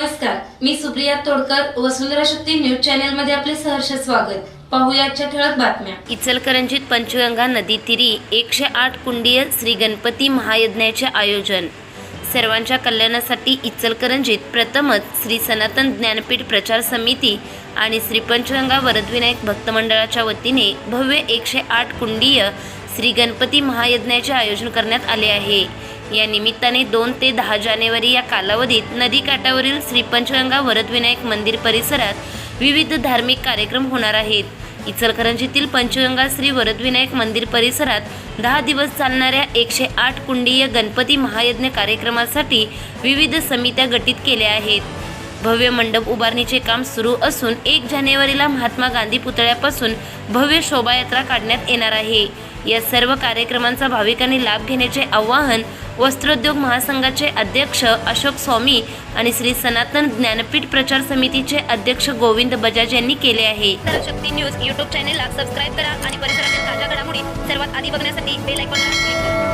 नमस्कार मी सुप्रिया तोडकर वसुंधरा शक्ती न्यूज चॅनलमध्ये आपले सहर्ष स्वागत. पाहुयाच्या ठळक बातम्या. इचलकरंजीत पंचगंगा नदी तिरी एकशे आठ कुंडीय श्री गणपती महायज्ञाचे आयोजन. सर्वांच्या कल्याणासाठी इचलकरंजीत प्रथमच श्री सनातन ज्ञानपीठ प्रचार समिती आणि श्री पंचगंगा वरदविनायक भक्त मंडळाच्या वतीने भव्य एकशे आठ कुंडीय श्री गणपती महायज्ञाचे आयोजन करण्यात आले आहे. या निमित्ताने दोन ते दहा जानेवारी या कालावधीत नदीकाठावरील श्री पंचगंगा वरदविनायक मंदिर परिसरात विविध धार्मिक कार्यक्रम होणार आहेत. इचलकरंजीतील पंचगंगा श्री वरदविनायक मंदिर परिसरात दहा दिवस चालणाऱ्या एकशे आठ कुंडीय गणपती महायज्ञ कार्यक्रमासाठी विविध समित्या गठीत केल्या आहेत. भव्य मंडप उभारणीचे काम सुरू असून एक जानेवारीला महात्मा गांधी पुतळ्यापासून भव्य शोभायात्रा काढण्यात येणार आहे. या सर्व कार्यक्रमांचा भाविकांनी लाभ घेण्याचे आवाहन वस्त्रोद्योग महासंघाचे अध्यक्ष अशोक स्वामी आणि श्री सनातन ज्ञानपीठ प्रचार समितीचे अध्यक्ष गोविंद बजाज यांनी केले आहे. शक्ती न्यूज यूट्यूब चॅनेलला सबस्क्राईब करा आणि परिसरातील ताज्या घडामोडी सर्वात आधी बघण्यासाठी बेल आयकॉनला क्लिक करा.